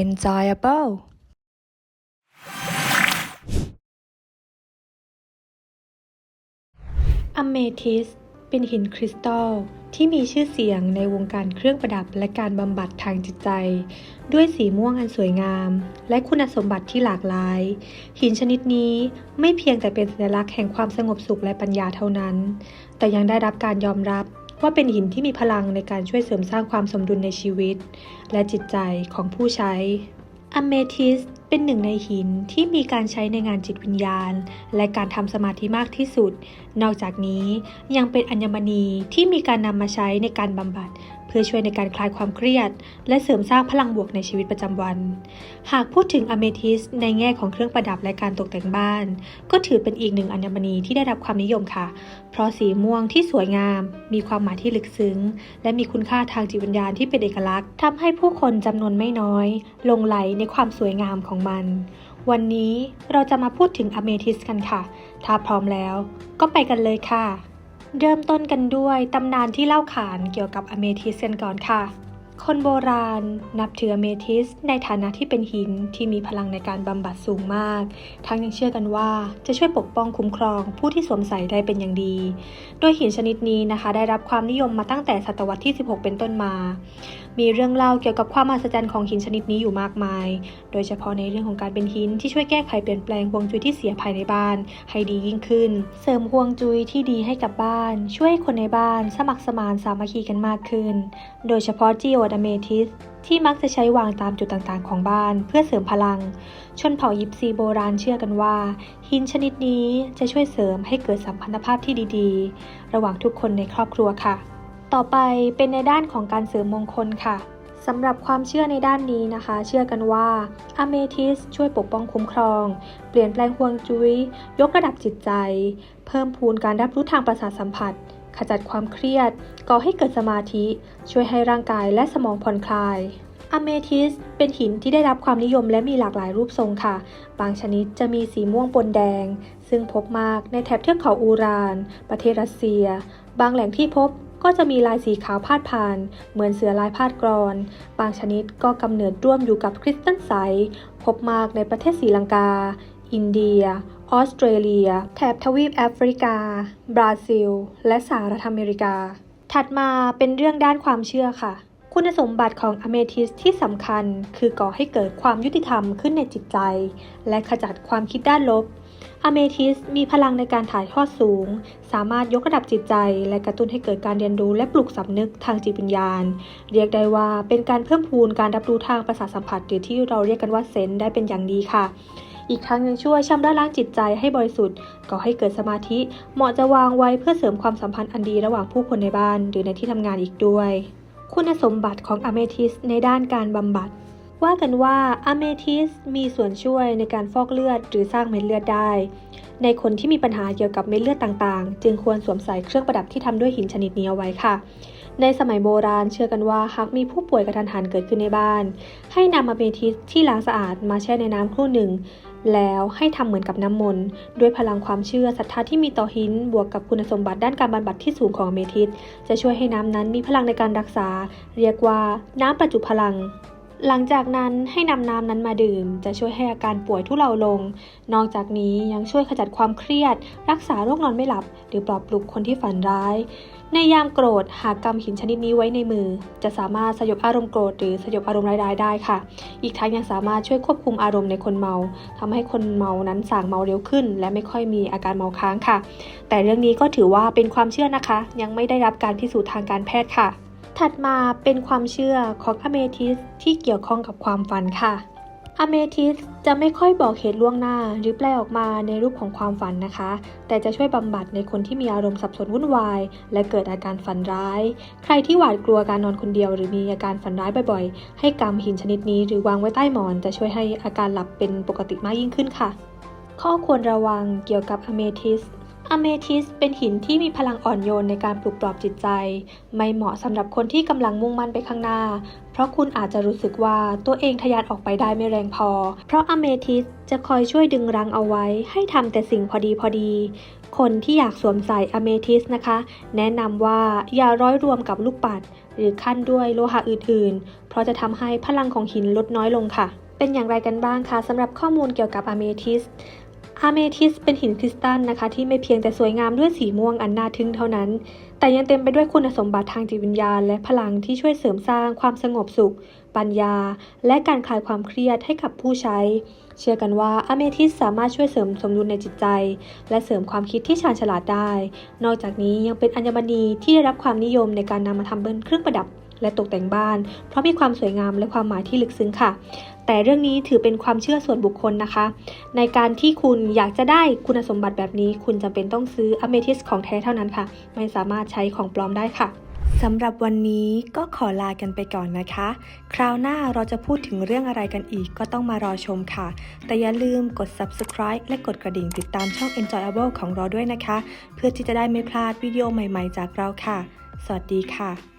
enjoyable อเมทิสเป็นหินคริสตัลที่มีชื่อเสียงในวงการเครื่องประดับและการบำบัดทางจิตใจ ด้วยสีม่วงอันสวยงาม และคุณสมบัติที่หลากหลาย หินชนิดนี้ไม่เพียงแต่เป็นสัญลักษณ์แห่งความสงบสุขและปัญญาเท่านั้น แต่ยังได้รับการยอมรับ ว่าเป็นหินที่มีพลังในการช่วยเสริมสร้างความสมดุลในชีวิต และจิตใจของผู้ใช้อเมทิสเป็นหนึ่งในหินที่มีการใช้ในงานจิตวิญญาณ และการทำสมาธิมากที่สุด นอกจากนี้ยังเป็นอัญมณีที่มีการนำมาใช้ในการบำบัด พื่อช่วยในการคลายความเครียด และเสริมสร้างพลังบวกในชีวิตประจำวัน หากพูดถึงอเมทิสในแง่ของเครื่องประดับและการตกแต่งบ้าน ก็ถือเป็นอีกหนึ่งอัญมณีที่ได้รับความนิยมค่ะ เพราะสีม่วงที่สวยงาม มีความหมายที่ลึกซึ้ง และมีคุณค่าทางจิตวิญญาณที่เป็นเอกลักษณ์ทำให้ผู้คนจำนวนไม่น้อยหลงไหลในความสวยงามของมัน วันนี้เราจะมาพูดถึงอเมทิสกันค่ะ ถ้าพร้อมแล้ว ก็ไปกันเลยค่ะ เริ่มต้นกันด้วยตำนานที่เล่าขานเกี่ยวกับอเมทิสกันก่อนค่ะ คนโบราณนับถืออเมทิสในฐานะที่เป็นหินที่มีพลังในการบำบัดสูงมาก ทั้งยังเชื่อกันว่าจะช่วยปกป้องคุ้มครองผู้ที่สวมใส่ได้เป็นอย่างดี โดยหินชนิดนี้นะคะ ได้รับความนิยมมาตั้งแต่ศตวรรษที่ 16 เป็นต้นมา มีเรื่องเล่าเกี่ยวกับความมหัศจรรย์ของหินชนิดนี้อยู่มากมาย โดยเฉพาะในเรื่องของการเป็นหินที่ช่วยแก้ไขเปลี่ยนแปลงฮวงจุ้ยที่เสียภายในบ้าน ให้ดียิ่งขึ้น เสริมฮวงจุ้ยที่ดีให้กับบ้าน ช่วยคนในบ้าน สมัครสมานสามัคคีกันมากขึ้น โดยเฉพาะจีโอดอเมทิสที่มักจะใช้วางตามจุดต่างๆของบ้านเพื่อเสริมพลัง ชนเผ่ายิปซีโบราณเชื่อกันว่า หินชนิดนี้จะช่วยเสริมให้เกิดสัมพันธภาพที่ดีๆ ระหว่างทุกคนในครอบครัวค่ะ ต่อไปเป็นในด้านของการเสริมมงคลค่ะสำหรับความเชื่อในด้านนี้นะคะ เชื่อกันว่าอเมทิสช่วยปกป้องคุ้มครอง เปลี่ยนแปลงฮวงจุ้ยยกระดับจิตใจ เพิ่มพูนการรับรู้ทางประสาทสัมผัส ขจัดความเครียด ก่อให้เกิดสมาธิ ช่วยให้ร่างกายและสมองผ่อนคลายอเมทิสเป็นหินที่ได้รับความนิยมและมีหลากหลายรูปทรงค่ะ บางชนิดจะมีสีม่วงปนแดง ซึ่งพบมากในแถบเทือกเขาอูราน ประเทศรัสเซีย บางแหล่งที่พบก็จะมีลายสีขาวพาดผ่าน เหมือนเสือลายพาดกรอน บางชนิดก็กำเนิดร่วมอยู่กับคริสตัลไซพบมากในประเทศศรีลังกา อินเดีย ออสเตรเลีย แถบทวีปแอฟริกา บราซิล และสหรัฐอเมริกา ถัดมาเป็นเรื่องด้านความเชื่อค่ะ คุณสมบัติของอเมทิสที่สำคัญคือก่อให้เกิดความยุติธรรมขึ้นในจิตใจ และขจัดความคิดด้านลบอเมทิสมีพลังในการถ่ายทอดสูง สามารถยกระดับจิตใจ และกระตุ้นให้เกิดการเรียนรู้และปลุกสำนึกทางจิตวิญญาณ เรียกได้ว่าเป็นการเพิ่มพูนการรับรู้ทางประสาทสัมผัสหรือที่เราเรียกกันว่าเซนได้เป็นอย่างดีค่ะ อีกทั้งยังช่วยชำระล้างจิตใจให้บริสุทธิ์ก่อให้เกิดสมาธิ เหมาะจะวางไว้เพื่อเสริมความสัมพันธ์อันดีระหว่างผู้คนในบ้าน หรือในที่ทำงานอีกด้วย คุณสมบัติของอเมทิสในด้านการบำบัดว่ากันว่าอเมทิสมีส่วนช่วยในการฟอกเลือดหรือสร้างเม็ดเลือดได้ ในคนที่มีปัญหาเกี่ยวกับเม็ดเลือดต่างๆ จึงควรสวมใส่เครื่องประดับที่ทำด้วยหินชนิดนี้เอาไว้ค่ะ ในสมัยโบราณเชื่อกันว่าหากมีผู้ป่วยกระทันหันเกิดขึ้นในบ้าน ให้นำอเมทิสที่ล้างสะอาดมาแช่ในน้ำครู่หนึ่ง แล้วให้ทำเหมือนกับน้ำมนต์ด้วยพลังความเชื่อศรัทธาที่มีต่อหินบวกกับคุณสมบัติด้านการบำบัดที่สูงของอเมทิสจะช่วยให้น้ำนั้นมีพลังในการรักษา เรียกว่าน้ำประจุพลัง หลังจากนั้นให้นำน้ำนั้นมาดื่ม จะช่วยให้อาการป่วยทุเลาลง นอกจากนี้ยังช่วยขจัดความเครียด รักษาโรคนอนไม่หลับ หรือปลอบปลุกคนที่ฝันร้าย ในยามโกรธหากกำหินชนิดนี้ไว้ในมือ จะสามารถสยบอารมณ์โกรธหรือสยบอารมณ์ร้ายได้ค่ะ อีกทั้งยังสามารถช่วยควบคุมอารมณ์ในคนเมาทำให้คนเมานั้นส่างเมาเร็วขึ้น และไม่ค่อยมีอาการเมาค้างค่ะ แต่เรื่องนี้ก็ถือว่าเป็นความเชื่อนะคะ ยังไม่ได้รับการพิสูจน์ทางการแพทย์ค่ะ ถัดมาเป็นความเชื่อของอเมทิสที่เกี่ยวข้องกับความฝันค่ะอเมทิสจะไม่ค่อยบอกเหตุล่วงหน้าหรือแปลออกมาในรูปของความฝันนะคะ แต่จะช่วยบำบัดในคนที่มีอารมณ์สับสนวุ่นวาย และเกิดอาการฝันร้าย ใครที่หวาดกลัวการนอนคนเดียว หรือมีอาการฝันร้ายบ่อยๆ ให้กำหินชนิดนี้หรือวางไว้ใต้หมอน จะช่วยให้อาการหลับเป็นปกติมากยิ่งขึ้นค่ะ ข้อควรระวังเกี่ยวกับอเมทิส อเมทิสเป็นหินที่มีพลังอ่อนโยนในการปลุกปลอบจิตใจ ไม่เหมาะสำหรับคนที่กำลังมุ่งมั่นไปข้างหน้า เพราะคุณอาจจะรู้สึกว่าตัวเองทะยานออกไปได้ไม่แรงพอ เพราะอเมทิสจะคอยช่วยดึงรั้งเอาไว้ ให้ทำแต่สิ่งพอดีพอดี คนที่อยากสวมใส่อเมทิสนะคะ แนะนำว่าอย่าร้อยรวมกับลูกปัด หรือขั้นด้วยโลหะอื่น ๆ เพราะจะทำให้พลังของหินลดน้อยลงค่ะ เป็นอย่างไรกันบ้างคะสำหรับข้อมูลเกี่ยวกับอเมทิส อะเมทิสเป็นหินคริสตัลนะคะ ที่ไม่เพียงแต่สวยงามด้วยสีม่วงอันน่าทึ่งเท่านั้น แต่ยังเต็มไปด้วยคุณสมบัติทางจิตวิญญาณ และพลังที่ช่วยเสริมสร้างความสงบสุข ปัญญา และการคลายความเครียดให้กับผู้ใช้ เชื่อกันว่าอะเมทิสสามารถช่วยเสริมสมดุลในจิตใจ และเสริมความคิดที่ชาญฉลาดได้ นอกจากนี้ยังเป็นอัญมณีที่ได้รับความนิยมในการนำมาทำเป็นเครื่องประดับ และตกแต่งบ้าน เพราะมีความสวยงามและความหมายที่ลึกซึ้งค่ะ แต่เรื่องนี้ถือเป็นความเชื่อส่วนบุคคลนะคะ ในการที่คุณอยากจะได้คุณสมบัติแบบนี้ คุณจำเป็นต้องซื้ออเมทิสของแท้เท่านั้นค่ะ ไม่สามารถใช้ของปลอมได้ค่ะสำหรับวันนี้ก็ขอลากันไปก่อนนะคะ คราวหน้าเราจะพูดถึงเรื่องอะไรกันอีกก็ต้องมารอชมค่ะ แต่อย่าลืมกด subscribe และกดกระดิ่งติดตามช่อง Enjoyable ของเราด้วยนะคะ เพื่อที่จะได้ไม่พลาดวิดีโอใหม่ๆจากเราค่ะ สวัสดีค่ะ